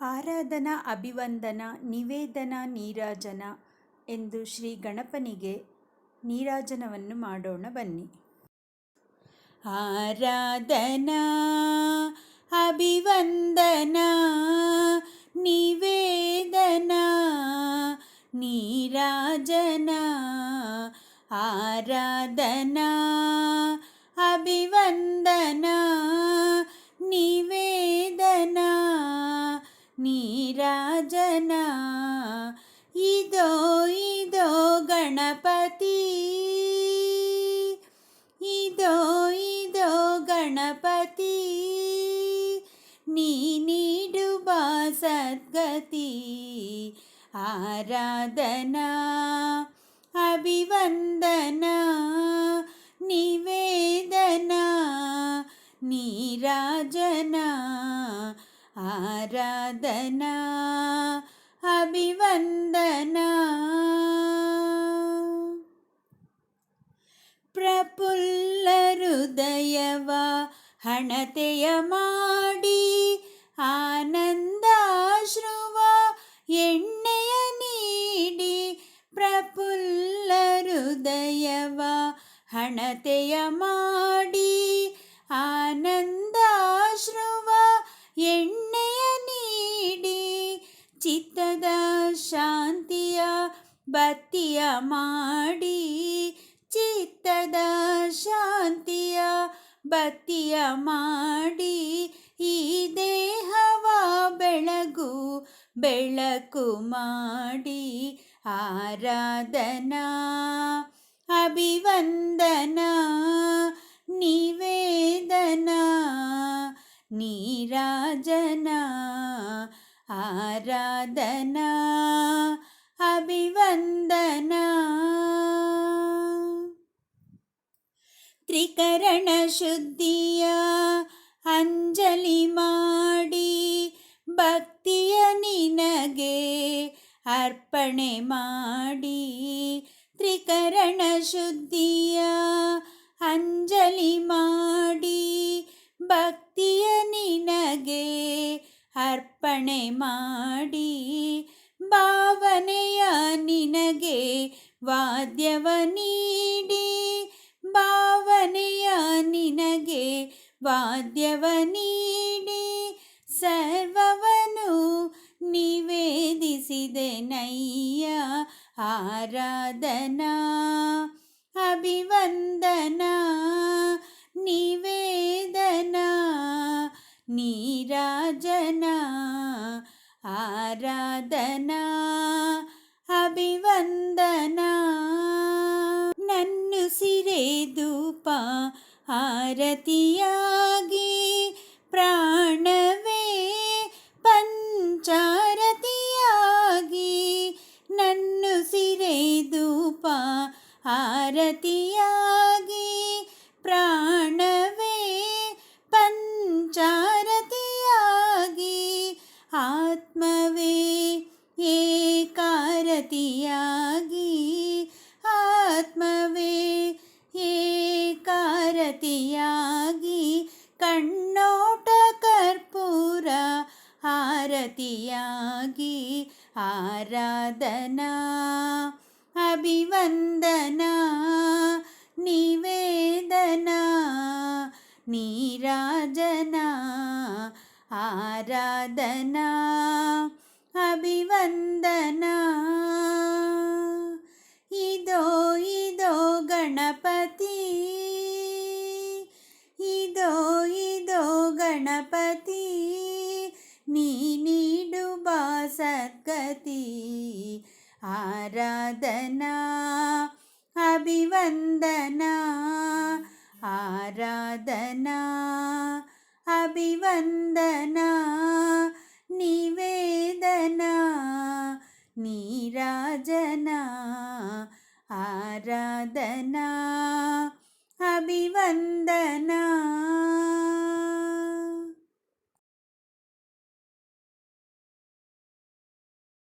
ಆರಾಧನಾ ಅಭಿವಂದನ ನಿವೇದನ ನೀರಾಜನ ಎಂದು ಶ್ರೀ ಗಣಪನಿಗೆ ನೀರಾಜನವನ್ನು ಮಾಡೋಣ ಬನ್ನಿ. ಆರಾಧನಾ ಅಭಿವಂದನ ನಿವೇದನ ನೀರಾಜನ ಆರಾಧನಾ ಅಭಿವಂದನ ಗಣಪತಿ ಇದೋ ಇದೋ ಗಣಪತಿ ನೀ ನೀಡುವ ಸದ್ಗತಿ ಆರಾಧನಾ ಅಭಿವಂದನ ನಿವೇದನ ನೀರಾಜನ ಆರಾಧನಾ ಹಣತೆಯ ಮಾಡಿ ಆನಂದಾಶ್ರುವ ಎಣ್ಣೆಯ ನೀಡಿ ಪ್ರಫುಲ್ಲ ಹೃದಯವ ಹಣತೆಯ ಮಾಡಿ ಆನಂದಾಶ್ರುವ ಎಣ್ಣೆಯ ನೀಡಿ ಚಿತ್ತದ ಶಾಂತಿಯ ಬತ್ತಿಯ ಮಾಡಿ ಚಿತ್ತದ ಬತ್ತಿಯ ಮಾಡಿ ಈ ದೇಹವ ಬೆಳಗು ಬೆಳಕು ಮಾಡಿ ಆರಾಧನಾ ಅಭಿವಂದನ ನಿವೇದನ ನೀರಾಜನ ಆರಾಧನಾ ಅಭಿವಂದನ. ತ್ರಿಕರಣ ಶುದ್ಧಿಯ ಅಂಜಲಿ ಮಾಡಿ ಭಕ್ತಿಯ ನಿನಗೆ ಅರ್ಪಣೆ ಮಾಡಿ. ತ್ರಿಕರಣ ಶುದ್ಧಿಯ ಅಂಜಲಿ ಮಾಡಿ ಭಕ್ತಿಯ ನಿನಗೆ ಅರ್ಪಣೆ ಮಾಡಿ. ಭಾವನೆಯ ನಿನಗೆ ವಾದ್ಯವ ನೀಡಿ. ಭಾವನೆಯ ನಿನಗೆ ವಾದ್ಯವ ನೀಡಿ ಸರ್ವವನು ನಿವೇದಿಸಿದೆ ನಯ್ಯ ಆರಾಧನಾ ಅಭಿವಂದನ ನಿವೇದನ ನೀರಾಜನ ಆರಾಧನಾ ಅಭಿವಂದನ ನನ್ನು ಸಿರೆ ಧೂಪ ಆರತಿಯಾಗಿ ಪ್ರಾಣವೇ ಆರತಿಯಾಗಿ ಆರಾಧನಾ ಅಭಿವಂದನ ನಿವೇದನ ನೀರಾಜನ ಆರಾಧನಾ ಅಭಿವಂದನ ಇದೋ ಇದೋ ಗಣಪತಿ ಇದೋ ಇದೋ ಗಣಪತಿ वन्दना आराधना अभिवन्दना